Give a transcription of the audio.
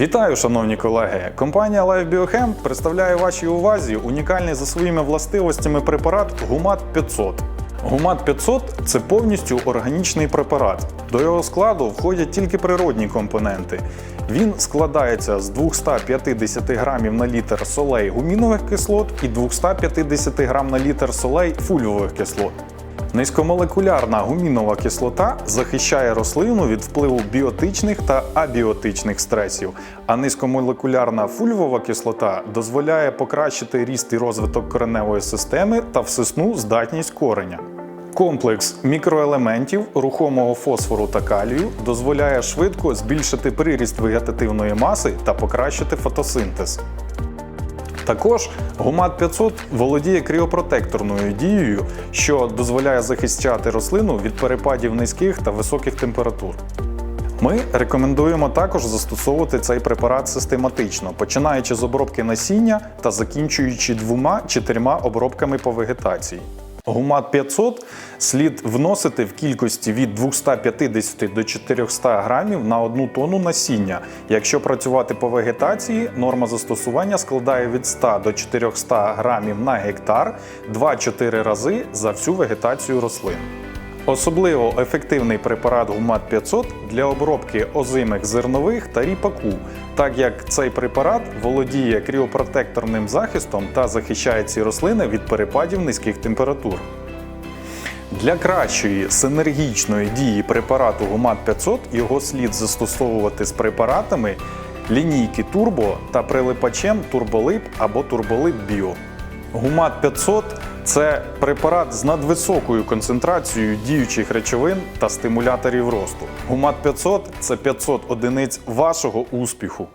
Вітаю, шановні колеги! Компанія LifeBioChem представляє вашій увазі унікальний за своїми властивостями препарат Гумат 500. Гумат 500 це повністю органічний препарат. До його складу входять тільки природні компоненти. Він складається з 250 грамів на літр солей гумінових кислот і 250 грам на літр солей фульвових кислот. Низькомолекулярна гумінова кислота захищає рослину від впливу біотичних та абіотичних стресів, а низькомолекулярна фульвова кислота дозволяє покращити ріст і розвиток кореневої системи та всесну здатність кореня. Комплекс мікроелементів рухомого фосфору та калію дозволяє швидко збільшити приріст вегетативної маси та покращити фотосинтез. Також гумат 500 володіє кріопротекторною дією, що дозволяє захищати рослину від перепадів низьких та високих температур. Ми рекомендуємо також застосовувати цей препарат систематично, починаючи з обробки насіння та закінчуючи двома-чотирма обробками по вегетації. Гумат 500 слід вносити в кількості від 250 до 400 грамів на одну тонну насіння. Якщо працювати по вегетації, норма застосування складає від 100 до 400 грамів на гектар 2-4 рази за всю вегетацію рослин. Особливо ефективний препарат Гумат 500 для обробки озимих зернових та ріпаку, так як цей препарат володіє кріопротекторним захистом та захищає ці рослини від перепадів низьких температур. Для кращої синергічної дії препарату Гумат 500 його слід застосовувати з препаратами лінійки Турбо та прилипачем Турболип або Турболип Біо. Гумат 500 це препарат з надвисокою концентрацією діючих речовин та стимуляторів росту. Гумат 500 це 500 одиниць вашого успіху.